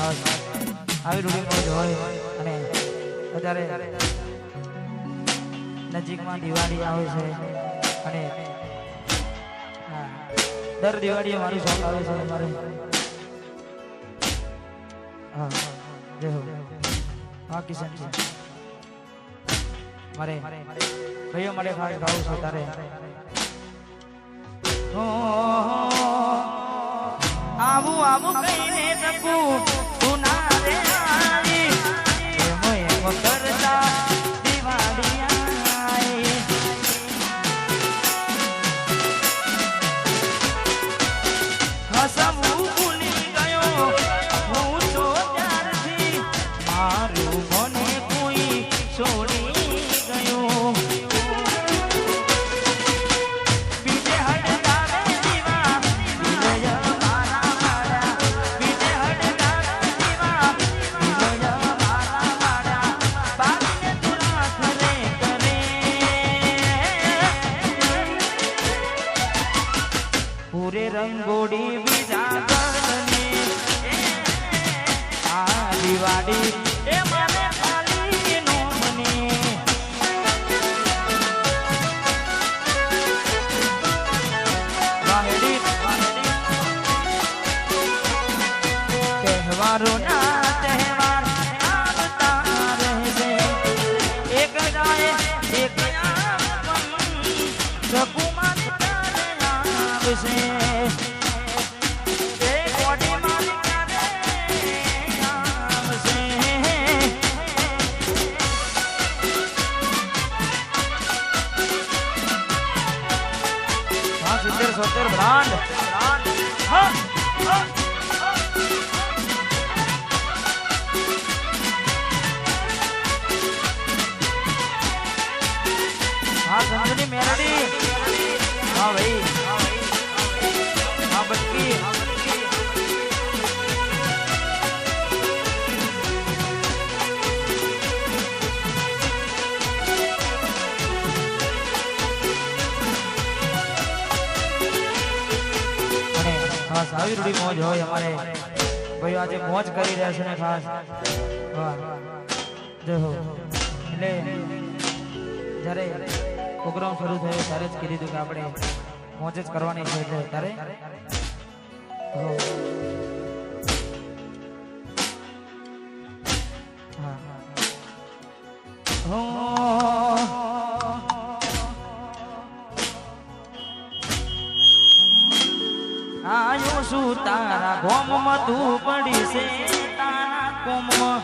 ખાસ આવી રૂઢિમાં જ હોય અને અત્યારે નજીકમાં દિવાળી આવે છે અને દર દિવાળીએ મારું શોખ આવે છે અમારે. હા, જય હો. હા, કિશન મારે ભાઈઓ મારે ખાસ ગાવું છે તારે. આવું આવું કહીને શકું one. અને ખાસ આવી રૂડી મોજ હોય અમારે. ભાઈ, આજે મોજ કરી રહ્યા છે ને ખાસ. વાહ. જય હો. એટલે જ્યારે પ્રોગ્રામ શરૂ થયો ત્યારે જ કીધું હતું કે આપણે મોજ જ કરવાની છે એટલે ત્યારે. હો. હા. શું તારા ગોમમાં તું પડી છે? તારા કોમમાં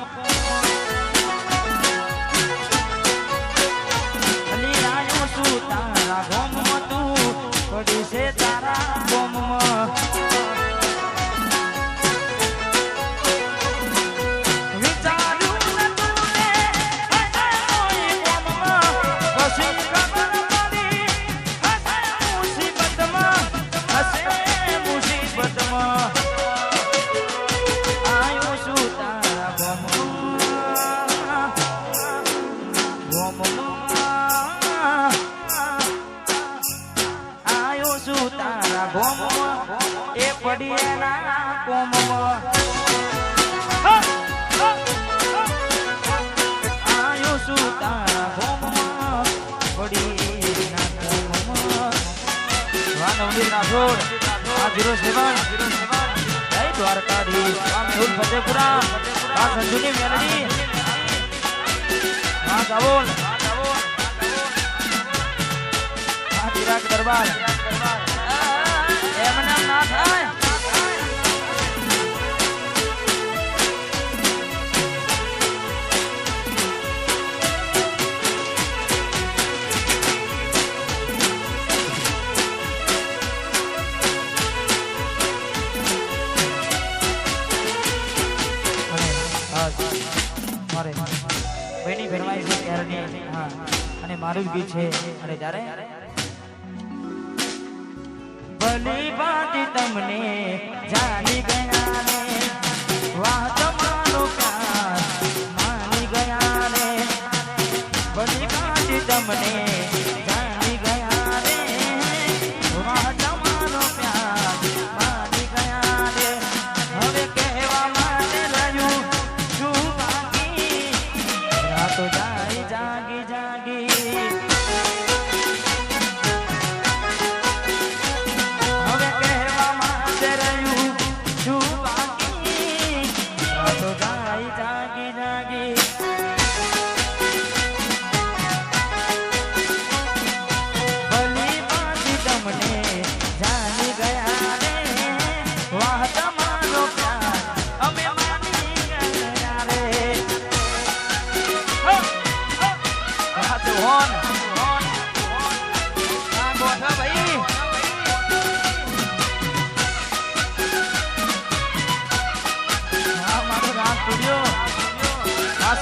એ પડી એના કોમમાં. આયો શું તારા પડી એના કોમમાં દ્વારકાધીશ દરબાર મારે બેની ફરમાઈશ છે ત્યારની હા અને મારું ગીત છે અને ત્યારે ભલી બાતી તમને જાણી ગયા ને વાહ તમારો ગયા ને ભલી બાતી તમને